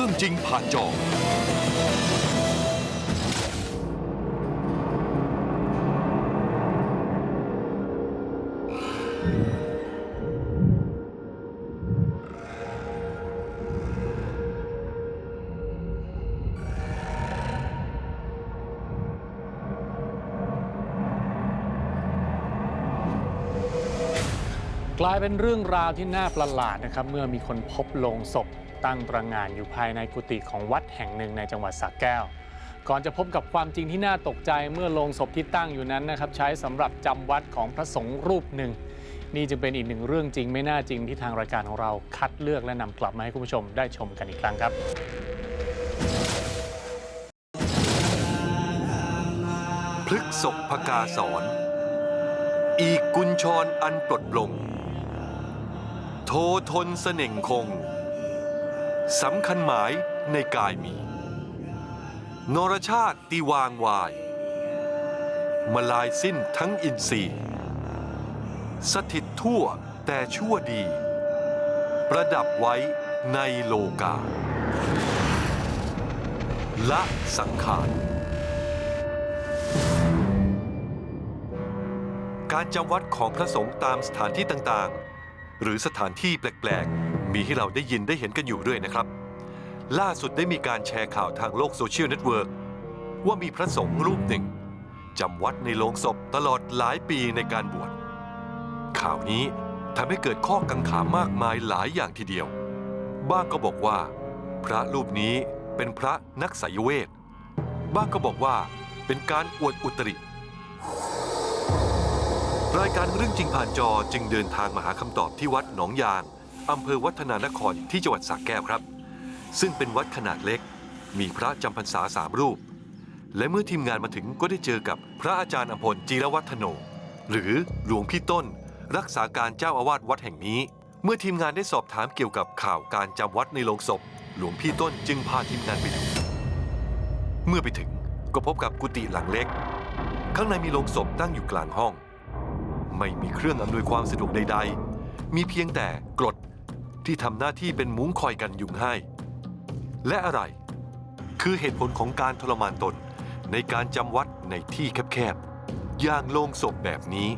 รื่องจริงผ่านจอ กลายเป็นเรื่องราวที่น่าประหลาดนะครับ เมื่อมีคนพบโลงศพ ตั้งตระหง่านอยู่ภายในกุฏิของวัดแห่งหนึ่งในจังหวัดสระแก้ว ก่อนจะพบกับความจริงที่น่าตกใจเมื่อโลงศพที่ตั้งอยู่นั้นนะครับ ใช้สำหรับจำวัดของพระสงฆ์รูปหนึ่ง นี่จึงเป็นอีกหนึ่งเรื่องจริงไม่น่าจริงที่ทางรายการของเราคัดเลือกและนำกลับมาให้คุณผู้ชมได้ชมกันอีกครั้งครับพฤกษกพกาสอนอีกกุญชรอันปลดปลง โททนเสน่งคง สำคัญหมายในกายมี นรชาติตีวางวาย มาลายสิ้นทั้งอินทรีย์ สถิตทั่วแต่ชั่วดี ประดับไว้ในโลกา ละสังขารการจำวัดของพระสงฆ์ตามสถานที่ต่างๆ หรือสถานที่แปลก ๆ มีให้เราได้ยินได้เห็นกันอยู่ด้วยนะครับ ล่าสุดได้มีการแชร์ข่าวทางโลกโซเชียลเน็ตเวิร์กว่ามีพระสงฆ์รูปหนึ่งจำวัดในโรงศพตลอดหลายปีในการบวชข่าวนี้ทำให้เกิดข้อกังขามากมายหลายอย่างทีเดียว บ้างก็บอกว่า พระรูปนี้เป็นพระนักไสยเวท บ้างก็บอกว่าเป็นการอวดอุตริ รายการเรื่องจริงผ่านจอจึงเดินทางมาหาคำตอบที่วัดหนองยาง อำเภอวัฒนานครที่จังหวัดสระแก้วครับ ซึ่งเป็นวัดขนาดเล็ก มีพระจำพรรษาสามรูป และเมื่อทีมงานมาถึงก็ได้เจอกับพระอาจารย์อภพลจีรวัฒโน หรือหลวงพี่ต้น รักษาการเจ้าอาวาสวัดแห่งนี้ เมื่อทีมงานได้สอบถามเกี่ยวกับข่าวการจำวัดในโรงศพ หลวงพี่ต้นจึงพาทีมงานไปดู เมื่อไปถึงก็พบกับกุฏิหลังเล็ก ข้างในมีโลงศพตั้งอยู่กลางห้อง ไม่มีเครื่องอำนวยความสะดวกใด ๆ มีเพียงแต่กรด ที่ทำหน้าที่เป็นมุ้งคอยกันยุงให้ และอะไร คือเหตุผลของการทรมานตนในการจำวัดในที่แคบๆอย่างโลงศพแบบนี้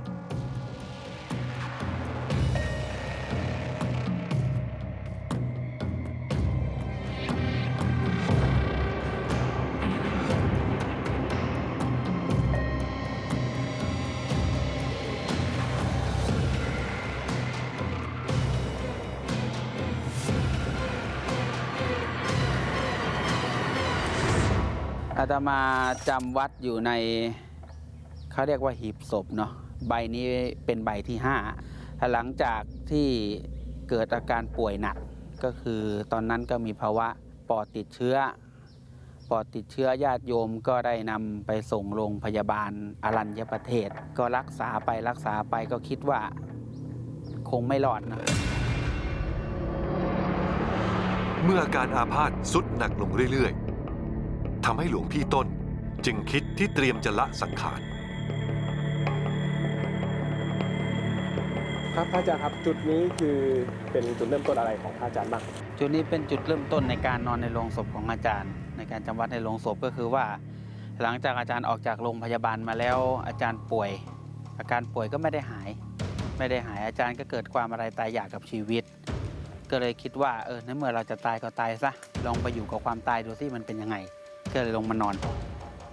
อาตมาจำวัดอยู่ในเขาเรียกว่าหีบศพเนาะใบนี้เป็นใบที่ห้าหลังจากที่เกิดอาการป่วยหนักก็คือตอนนั้นก็มีภาวะปอดติดเชื้อ ปอดติดเชื้อญาติโยมก็ได้นำไปส่งโรงพยาบาลอรัญญประเทศ ก็รักษาไปรักษาไปก็คิดว่าคงไม่รอดนะเมื่ออาการอาพาธสุดหนักลงเรื่อยๆ ทำให้หลวงพี่ต้นจึงคิดที่เตรียมจะละสังขาร ครับพระอาจารย์ครับจุดนี้คือเป็นจุดเริ่มต้นอะไรของพระอาจารย์บ้างจุดนี้เป็นจุดเริ่มต้นในการนอนในโรงศพของอาจารย์ ในการจำวัดในโรงศพก็คือว่า หลังจากอาจารย์ออกจากโรงพยาบาลมาแล้วอาจารย์ป่วย อาการป่วยก็ไม่ได้หาย ไม่ได้หายอาจารย์ก็เกิดความอะไรตายอยากกับชีวิต ก็เลยคิดว่าเออในเมื่อเราจะตายก็ตายซะลองไปอยู่กับความตายดูสิมันเป็นยังไง ก็เลยลงมานอน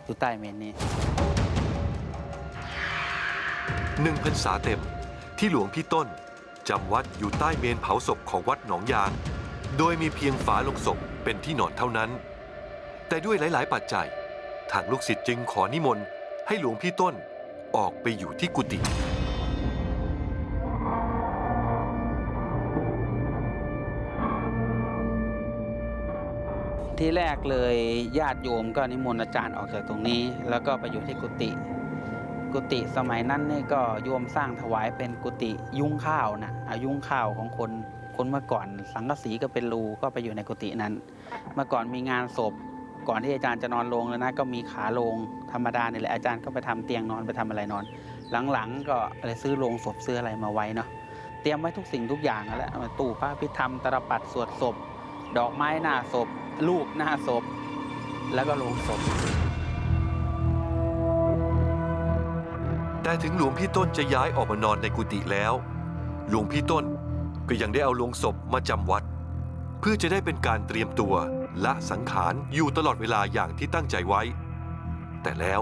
อยู่ใต้เมนนี้ หนึ่งพรรษาเต็มที่หลวงพี่ต้นจำวัดอยู่ใต้เมนเผาศพของวัดหนองยาง โดยมีเพียงฝาลงศพเป็นที่นอนเท่านั้น แต่ด้วยหลาย ๆ ปัจจัย ทางลูกศิษย์จึงขอนิมนต์ให้หลวงพี่ต้นออกไปอยู่ที่กุฏิ ที่แรกเลยญาติโยมก็นิมนต์อาจารย์ออกจากตรงนี้ แล้วก็ไปอยู่ที่กุฏิกุฏิสมัยนั้นนี่ก็โยมสร้างถวายเป็นกุฏิยุ้งข้าวนะอายุ้งข้าวของคนคนเมื่อก่อนสังกะสีก็เป็นรูก็ไปอยู่ในกุฏินั้น เมื่อก่อนมีงานศพก่อนที่อาจารย์จะนอนลงแล้วนะก็มีขาลงธรรมดาเนี่ยแหละอาจารย์ก็ไปทำเตียงนอนไปทำอะไรนอน หลังๆ ก็อะไรซื้อโลงศพซื้ออะไรมาไว้เนาะเตรียมไว้ทุกสิ่งทุกอย่างแหละตู้พระพิธรรมตรปัดสวดศพ ดอกไม้หน้าศพ รูปหน้าศพ แล้วก็โลงศพ แต่ถึงหลวงพี่ต้นจะย้ายออกมานอนในกุฏิแล้ว หลวงพี่ต้นก็ยังได้เอาโลงศพมาจำวัด เพื่อจะได้เป็นการเตรียมตัวละสังขารอยู่ตลอดเวลาอย่างที่ตั้งใจไว้ แต่แล้ว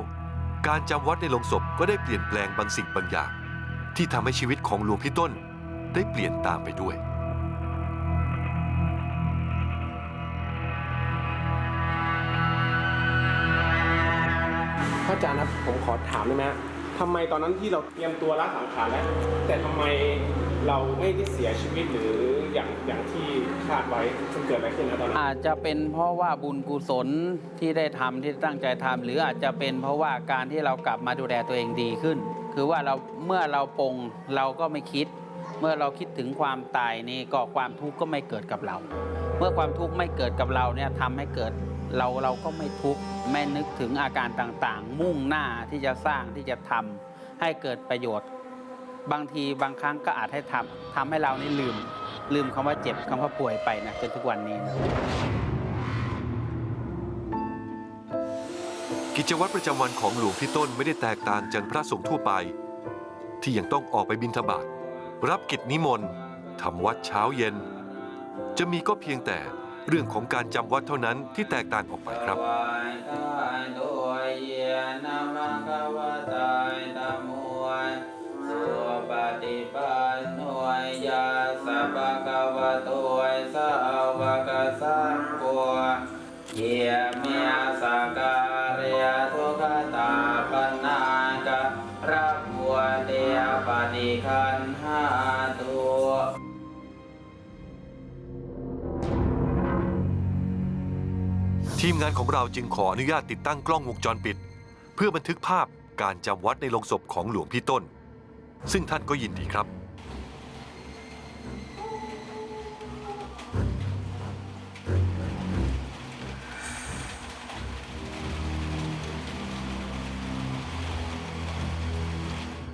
การจำวัดในโลงศพก็ได้เปลี่ยนแปลงบางสิ่งบางอย่าง ที่ทำให้ชีวิตของหลวงพี่ต้นได้เปลี่ยนตามไปด้วย อาจารย์ครับผมขอถามได้ไหมฮะทำไมตอนนั้นที่เราเตรียมตัวละสังขารแล้ว แต่ทำไมเราไม่ได้เสียชีวิตหรืออย่างอย่างที่คาดไว้มันเกิดอะไรขึ้นนะตอนนั้นอาจจะเป็นเพราะว่าบุญกุศลที่ได้ทำที่ตั้งใจทำหรืออาจจะเป็นเพราะว่าการที่เรากลับมาดูแลตัวเองดีขึ้น คือว่าเราเมื่อเราปลงเราก็ไม่คิด เมื่อเราคิดถึงความตายนี่ก็ความทุกข์ก็ไม่เกิดกับเรา เมื่อความทุกข์ไม่เกิดกับเราเนี่ยทำให้เกิด เราเราก็ไม่ทุกข์ไม่นึกถึงอาการต่างๆ มุ่งหน้าที่จะสร้างที่จะทำให้เกิดประโยชน์ บางทีบางครั้งก็อาจให้ทำทำให้เรานี่ลืม ลืมคำว่าเจ็บคำว่าป่วยไปนะจนทุกวันนี้นะกิจวัตรประจำวันของหลวงพี่ต้นไม่ได้แตกต่างจากพระสงฆ์ทั่วไป ที่ยังต้องออกไปบิณฑบาตรับกิจนิมนต์ทำวัดเช้าเย็น จะมีก็เพียงแต่ เรื่องของการจำวัดเท่านั้นที่แตกต่างออกไปครับถวา ทีมงานของเราจึงขออนุญาตติดตั้งกล้องวงจรปิด เพื่อบันทึกภาพการจำวัดในโลงศพของหลวงพี่ต้น ซึ่งท่านก็ยินดีครับ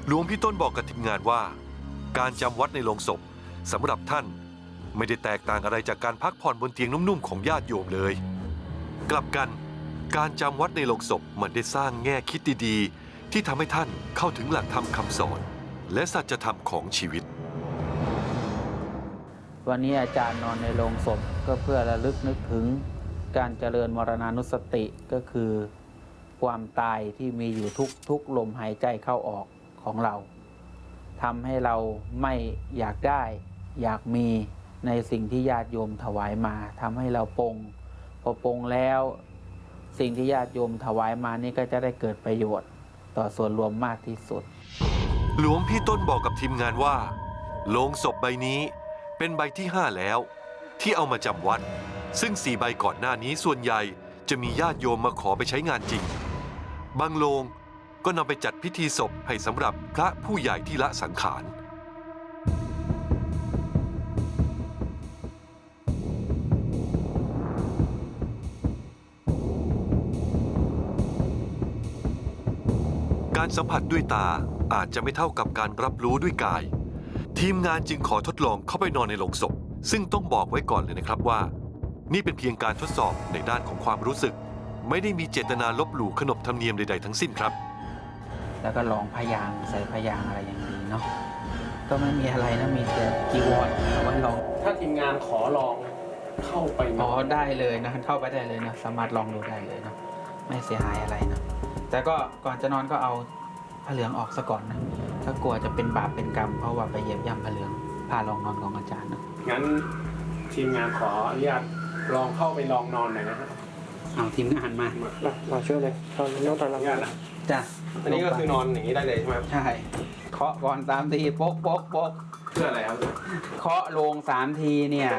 หลวงพี่ต้นบอกกับทีมงานว่า การจำวัดในโลงศพสำหรับท่าน ไม่ได้แตกต่างอะไรจากการพักผ่อนบนเตียงนุ่มๆของญาติโยมเลย กลับกัน การจำวัดในโลงศพมันได้สร้างแง่คิดดีๆ ที่ทำให้ท่านเข้าถึงหลักธรรมคำสอน และสัจธรรมของชีวิต วันนี้อาจารย์นอนในโรงศพก็เพื่อระลึกนึกถึงการเจริญมรณานุสติก็คือ ความตายที่มีอยู่ทุกทุกลมหายใจเข้าออกของเราทำให้เราไม่อยากได้ อยากมีในสิ่งที่ญาติโยมถวายมาทำให้เราปรง พอปรงแล้ว สิ่งที่ญาติโยมถวายมานี่ก็จะได้เกิดประโยชน์ ต่อส่วนรวมมากที่สุด หลวงพี่ต้นบอกกับทีมงานว่าโลงศพใบนี้เป็นใบที่5แล้ว ที่เอามาจำวัด ซึ่งสี่ใบก่อนหน้านี้ส่วนใหญ่จะมีญาติโยมมาขอไปใช้งานจริง บางโลงก็นำไปจัดพิธีศพให้สำหรับพระผู้ใหญ่ที่ละสังขาร การสัมผัสด้วยตาอาจจะไม่เท่ากับการรับรู้ด้วยกาย ทีมงานจึงขอทดลองเข้าไปนอนในโลงศพ ซึ่งต้องบอกไว้ก่อนเลยนะครับว่า นี่เป็นเพียงการทดสอบในด้านของความรู้สึก ไม่ได้มีเจตนาลบหลู่ขนบธรรมเนียมใดๆทั้งสิ้นครับ แล้วก็ลองพยางค์ใส่พยางค์อะไรอย่างดีเนาะก็ไม่มีอะไรนะมีแต่จีวรเอาไว้ลองถ้าทีมงานขอลองเข้าไปนอ๋ออนได้เลยนะเข้าไปได้เลยนะสามารถลองดูได้เลยนะ ไม่เสียหายอะไรนะ แต่ก็ก่อนจะนอนก็เอาผ้าเหลืองออกซะก่อนนะ ถ้ากลัวจะเป็นบาปเป็นกรรม เพราะว่าไปเหยียบย่ำผ้าเหลืองผ้ารองนอนของอาจารย์นะงั้นทีมงานขออนุญาตลองเข้าไปลองนอนหน่อยนะครับเอาทีมงานมามามาช่วยเลยตอนนี้ตอนรับงานนะจ้ะอันนี้ก็คือนอนอย่างนี้ได้เลยใช่ไหมครับใช่เคาะก่อนสามทีโป๊กโป๊กโป๊กเพื่ออะไรครับเคาะโลงสามทีเนี่ย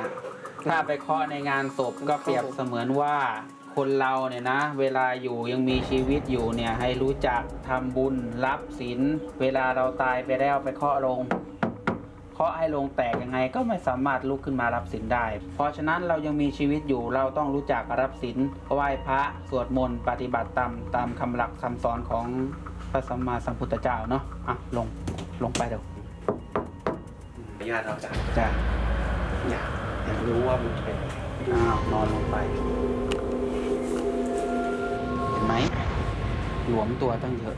ถ้าไปเคาะในงานศพก็เปรียบเสมือนว่า คนเราเนี่ยนะ เวลาอยู่ยังมีชีวิตอยู่เนี่ย ให้รู้จักทำบุญรับศีลเวลาเราตายไปแล้วไปเคาะโลงเคาะให้โลงแตกยังไงก็ไม่สามารถลุกขึ้นมารับศีลได้ เพราะฉะนั้นเรายังมีชีวิตอยู่เราต้องรู้จักรับศีลไหว้พระสวดมนต์ปฏิบัติตามตามคำหลักคำสอนของพระสัมมาสัมพุทธเจ้าเนาะอะลงลงไปเดี๋ยวอนุญาตเราจะจ้ะอยากอยากรู้ว่ามันเป็นอ้าวนอนลงไปเห็ นไหมหลวมตัวตั้งเยอะ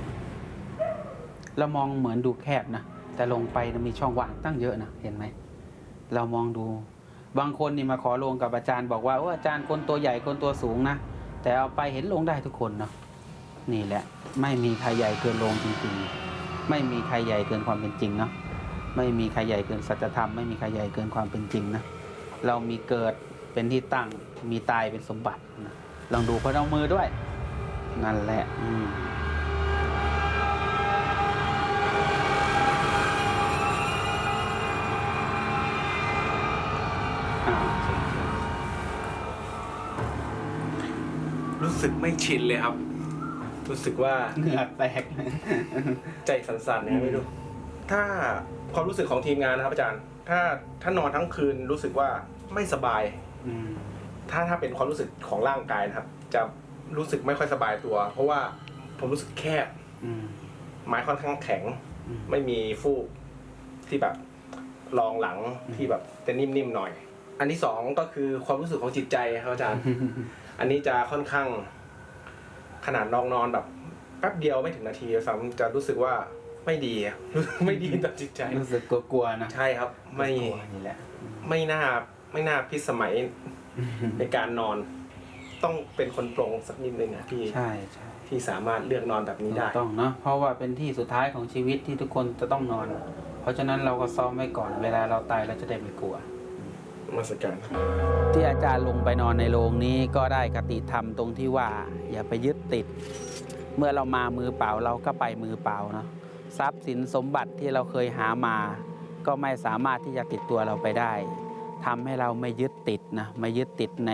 เรามองเหมือนดูแคบนะ แต่ลงไปนะมีช่องว่างตั้งเยอะนะ เห็นไหม เรามองดู บางคนนี่มาขอลงกับอาจารย์บอกว่าโอ้อาจารย์คนตัวใหญ่คนตัวสูงนะ แต่เอาไปเห็นลงได้ทุกคนเนาะ นี่แหละ ไม่มีใครใหญ่เกินลงจริงๆ ไม่มีใครใหญ่เกินความเป็นจริงเนาะ ไม่มีใครใหญ่เกินสัจธรรม ไม่มีใครใหญ่เกินความเป็นจริงนะ เรามีเกิดเป็นที่ตั้ง มีตายเป็นสมบัตินะลองดูพนเอามือด้วย นั่นแหละอืมอ่าเชิญเชิญรู้สึกไม่ชินเลยครับ รู้สึกว่าเหงื่อแตก ใจสั่นๆเนี่ยไม่รู้ถ้าความรู้สึกของทีมงานนะครับอาจารย์ ถ้าถ้านอนทั้งคืนรู้สึกว่าไม่สบาย อืม ถ้าถ้าเป็นความรู้สึกของร่างกายนะครับ จะ รู้สึกไม่ค่อยสบายตัว เพราะว่าผมรู้สึกแคบ อืม ไม้ค่อนข้างแข็ง อืม ไม่มีฟูกที่แบบรองหลังที่แบบจะนิ่มๆหน่อย อันที่สองก็คือความรู้สึกของจิตใจครับอาจารย์ อันนี้จะค่อนข้าง ขนาดนอนนอนแบบแป๊บเดียวไม่ถึงนาทีซ้ำจะรู้สึกว่าไม่ดีอะไม่ดีต่อจิตใจ รู้สึกกลัวๆนะใช่ครับ ไม่กลัวๆนี่แหละ ไม่น่าไม่น่าพิสมัยในการนอน ต้องเป็นคนปรงสักนิดนึงอะที่ใช่ใช่ที่สามารถเลือกนอนแบบนี้ถูได้กต้องเนาะเพราะว่าเป็นที่สุดท้ายของชีวิตที่ทุกคนจะต้องนอน เพราะฉะนั้นเราก็ซ้อมไว้ก่อนเวลาเราตายเราจะได้ไม่กลัว มาสการที่อาจารย์ลงไปนอนในโรงนี้ก็ได้คติธรรมตรงที่ว่า อย่าไปยึดติด เมื่อเรามามือเปล่าเราก็ไปมือเปล่าเนาะทรัพย์สินสมบัติที่เราเคยหามา ก็ไม่สามารถที่จะติดตัวเราไปได้ทำให้เราไม่ยึดติดนะไม่ยึดติดใน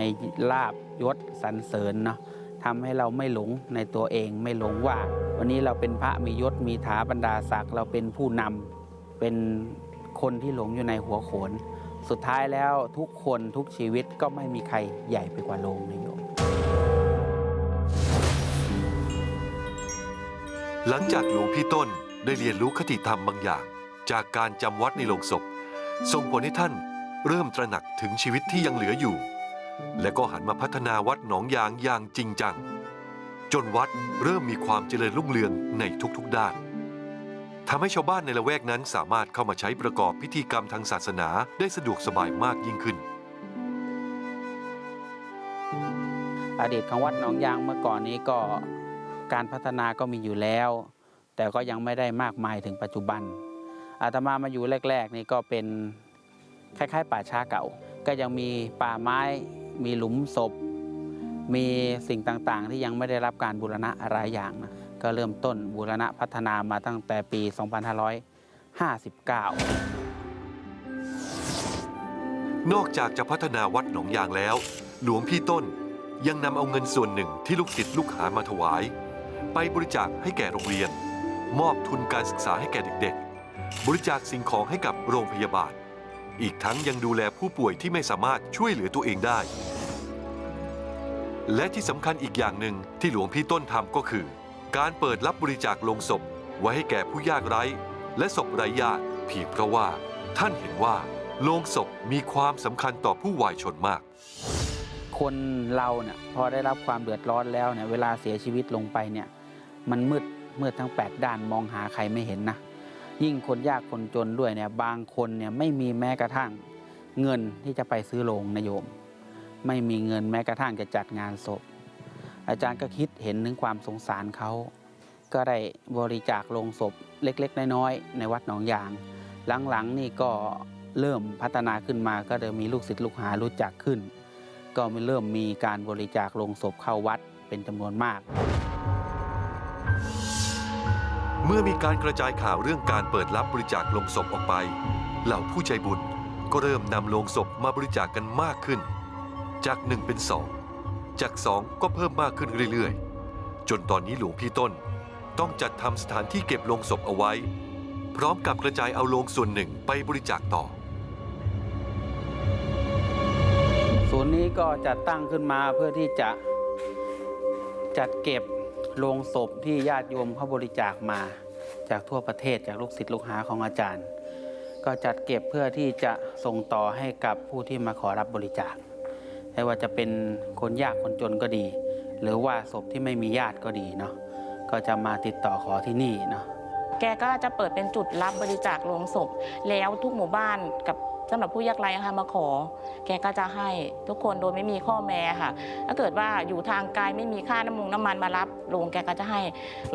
ลาบ ยศสรรเสริญเนาะทำให้เราไม่หลงในตัวเองไม่หลงว่า วันนี้เราเป็นพระมียศมีถาบรรดาศักดิ์เราเป็นผู้นำเป็นคนที่หลงอยู่ในหัวโขน สุดท้ายแล้วทุกคนทุกชีวิตก็ไม่มีใครใหญ่ไปกว่าโลงนะโยมหลังจากหลวงพี่ต้นได้เรียนรู้คติธรรมบางอย่าง จากการจำวัดในโลงศพส่งผลให้ท่านเริ่มตระหนักถึงชีวิตที่ยังเหลืออยู่ และก็หันมาพัฒนาวัดหนองยางอย่างจริงจัง จนวัดเริ่มมีความเจริญรุ่งเรืองในทุกๆด้านทำให้ชาวบ้านในละแวกนั้นสามารถเข้ามาใช้ประกอบพิธีกรรมทางศาสนาได้สะดวกสบายมากยิ่งขึ้นอดีตของวัดหนองยางเมื่อก่อนนี้ก็การพัฒนาก็มีอยู่แล้ว แต่ก็ยังไม่ได้มากมายถึงปัจจุบัน อาตมามาอยู่แรก ๆ นี่ก็เป็นคล้ายๆ ป่าช้าเก่า ก็ยังมีป่าไม้ มีหลุมศพ มีสิ่งต่างๆ ที่ยังไม่ได้รับการบูรณะอะไรอย่างนะก็เริ่มต้นบูรณะพัฒนามาตั้งแต่ปี 2559 นอกจากจะพัฒนาวัดหนองยางแล้ว หลวงพี่ต้นยังนำเอาเงินส่วนหนึ่งที่ลูกศิษย์ลูกหามาถวาย ไปบริจาคให้แก่โรงเรียน มอบทุนการศึกษาให้แก่เด็กๆ บริจาคสิ่งของให้กับโรงพยาบาล อีกทั้งยังดูแลผู้ป่วยที่ไม่สามารถช่วยเหลือตัวเองได้ และที่สำคัญอีกอย่างหนึ่งที่หลวงพี่ต้นทำก็คือ การเปิดรับบริจาคลงศพ ไว้ให้แก่ผู้ยากไร้ และศพไร้ญาติเพียงเพราะว่า ท่านเห็นว่าโลงศพมีความสำคัญต่อผู้วายชนมาก คนเราเนี่ยพอได้รับความเดือดร้อนแล้วเนี่ยเวลาเสียชีวิตลงไปเนี่ยมันมืดมืดทั้งแปดด้านมองหาใครไม่เห็นนะ ยิ่งคนยากคนจนด้วยเนี่ยบางคนเนี่ยไม่มีแม้กระทั่งเงินที่จะไปซื้อโรงนะโยม ไม่มีเงินแม้กระทั่งจะจัดงานศพ อาจารย์ก็คิดเห็นถึงความสงสารเขา ก็ได้บริจาคโลงศพเล็ก ๆ น้อยๆในวัดหนองยาง หลังๆนี่ก็เริ่มพัฒนาขึ้นมาก็เริ่มมีลูกศิษย์ลูกหารู้จักขึ้น ก็ม่เริ่มมีการบริจาคโลงศพเข้าวัดเป็นจำนวนมาก มื่อมีการกระจายข่าวเรื่องการเปิดรับบริจาคลงศพออกไป เหล่าผู้ใจบุญก็เริ่มนำลงศพมาบริจาคกันมากขึ้น จากหนึ่งเป็นสองจากสองก็เพิ่มมากขึ้นเรื่อยๆ จนตอนนี้หลวงพี่ต้นต้องจัดทำสถานที่เก็บลงศพเอาไว้ พร้อมกับกระจายเอาลงส่วนหนึ่งไปบริจาคต่อ ศูนย์นี้ก็จัดตั้งขึ้นมาเพื่อที่จะจัดเก็บ โลงศพที่ญาติโยมเขาบริจาคมา จากทั่วประเทศจากลูกศิษย์ลูกหาของอาจารย์ ก็จัดเก็บเพื่อที่จะส่งต่อให้กับผู้ที่มาขอรับบริจาคไม่ว่าจะเป็นคนยากคนจนก็ดี หรือว่าศพที่ไม่มีญาติก็ดีเนาะก็จะมาติดต่อขอที่นี่เนาะแกก็จะเปิดเป็นจุดรับบริจาคโลงศพ แล้วทุกหมู่บ้านกับ สำหรับผู้ยากไร้นะคะมาขอ แกก็จะให้ทุกคนโดยไม่มีข้อแม้ค่ะ ถ้าเกิดว่าอยู่ทางไกลไม่มีค่าน้ำมันน้ำมันมารับลงแกก็จะให้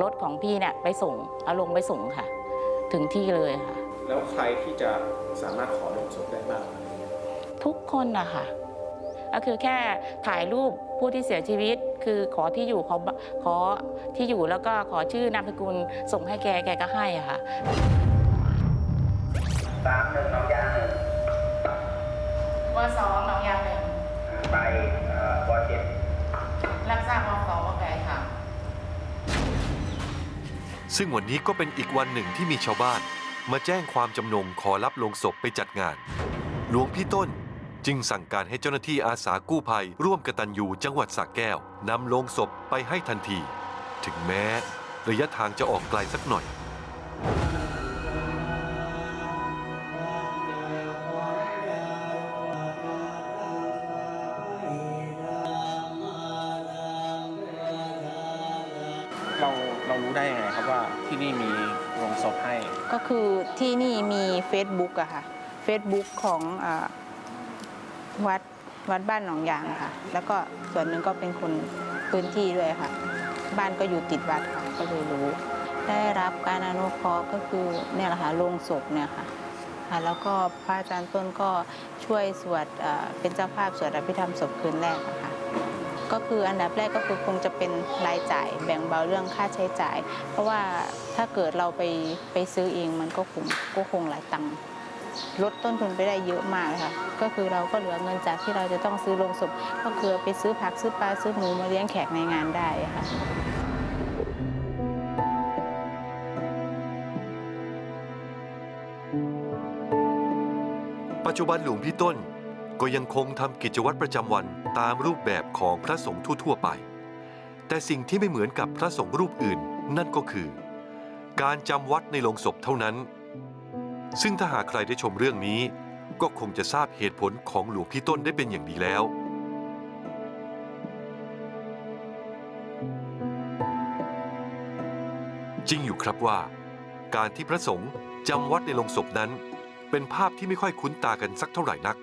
รถของพี่เนี่ยไปส่งเอาลงไปส่งค่ะ ถึงที่เลยค่ะ แล้วใครที่จะสามารถขอลงศพได้บ้างทุกคนนะคะก็คือแค่ถ่ายรูปผู้ที่เสียชีวิต คือขอที่อยู่ขอขอที่อยู่แล้วก็ขอชื่อนามสกุลส่งให้แกแกก็ให้อะค่ะสามหนึ่งน้องยางหนึ่ง วสองน้องยางหนึ่งไปเอ่อวเจ็ดรับทราบวสองวแปดค่ะ ซึ่งวันนี้ก็เป็นอีกวันหนึ่งที่มีชาวบ้าน มาแจ้งความจำนงขอรับโลงศพไปจัดงาน หลวงพี่ต้นจึงสั่งการให้เจ้าหน้าที่อาสากู้ภัย ร่วมกตัญญูจังหวัดสระแก้วนำโลงศพไปให้ทันที ถึงแม้ ระยะทางจะออกไกลสักหน่อย เรารู้ได้ยังไงครับว่าที่นี่มีโรงศพให้ ก็คือที่นี่มี Facebook อะค่ะ Facebook ของอวัดวัดบ้านหนองยางค่ะ แล้วก็ส่วนหนึ่งก็เป็นคนพื้นที่ด้วยค่ะ บ้านก็อยู่ติดวัดค่ะก็เลยรู้ ได้รับการอนุเคราะห์ก็คือเนี่ยแหละค่ะโรงศพเนี่ยค่ะค่ะแล้วก็พระอาจารย์ต้นก็ช่วยสวดเป็นเจ้าภาพสวดอภิธรรมศพคืนแรกค่ะ ก็คืออันดับแรกก็คือคงจะเป็นรายจ่ายแบ่งเบาเรื่องค่าใช้จ่าย เพราะว่าถ้าเกิดเราไปไปซื้อเองมันก็คงก็คงหลายตังค์ลดต้นทุนไปได้เยอะมากเลยค่ะ ก็คือเราก็เหลือเงินจากที่เราจะต้องซื้อลงศพก็คือไปซื้อผักซื้อปลาซื้อหมูมาเลี้ยงแขกในงานได้ค่ะปัจจุบันหลวงพี่ต้น ก็ยังคงทำกิจวัตรประจำวันตามรูปแบบของพระสงฆ์ทั่วๆไป แต่สิ่งที่ไม่เหมือนกับพระสงฆ์รูปอื่นนั่นก็คือ การจำวัดในโรงศพเท่านั้น ซึ่งถ้าหากใครได้ชมเรื่องนี้ ก็คงจะทราบเหตุผลของหลวงพี่ต้นได้เป็นอย่างดีแล้ว จริงอยู่ครับว่า การที่พระสงฆ์จำวัดในโรงศพนั้น เป็นภาพที่ไม่ค่อยคุ้นตากันสักเท่าไหร่นัก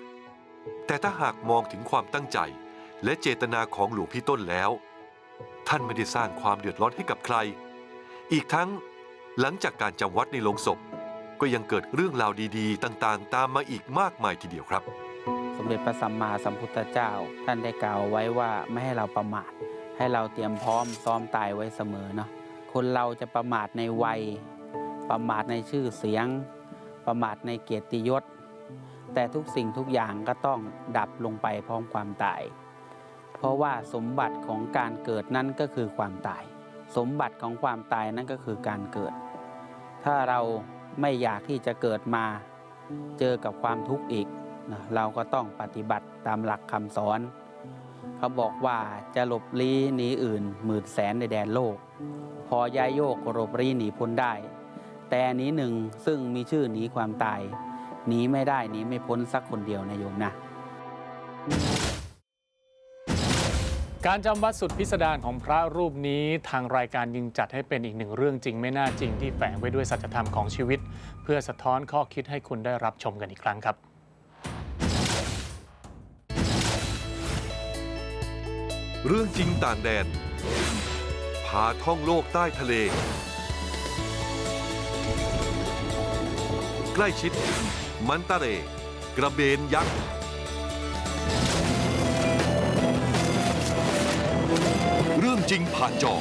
แต่ถ้าหากมองถึงความตั้งใจ และเจตนาของหลวงพี่ต้นแล้ว ท่านไม่ได้สร้างความเดือดร้อนให้กับใคร อีกทั้งหลังจากการจำวัดในโรงศพ ก็ยังเกิดเรื่องราวดีๆ ต่างๆ ตามมาอีกมากมายทีเดียวครับ สมเด็จพระสัมมาสัมพุทธเจ้า ท่านได้กล่าวไว้ว่าไม่ให้เราประมาท ให้เราเตรียมพร้อมซ้อมตายไว้เสมอเนาะคนเราจะประมาทในวัย ประมาทในชื่อเสียง ประมาทในเกียรติยศ แต่ทุกสิ่งทุกอย่างก็ต้องดับลงไปพร้อมความตาย เพราะว่าสมบัติของการเกิดนั้นก็คือความตาย สมบัติของความตายนั่นก็คือการเกิด ถ้าเราไม่อยากที่จะเกิดมาเจอกับความทุกข์อีกนะเราก็ต้องปฏิบัติตามหลักคำสอน เขาบอกว่าจะหลบลี้หนีอื่นหมื่นแสนในแดนโลก พอยายโยกหลบลี้หนีพ้นได้ แต่นี้หนึ่งซึ่งมีชื่อหนีความตาย หนีไม่ได้หนีไม่พ้นสักคนเดียวนะโยมนะ การจำวัดสุดพิสดารของพระรูปนี้ทางรายการยิงจัดให้เป็นอีกหนึ่งเรื่องจริงไม่น่าจริงที่แฝงไว้ด้วยสัจธรรมของชีวิต เพื่อสะท้อนข้อคิดให้คุณได้รับชมกันอีกครั้งครับเรื่องจริงต่างแดน พาท่องโลกใต้ทะเล ใกล้ชิด มันตาเร กระเบนยักษ์เรื่องจริงผ่านจอ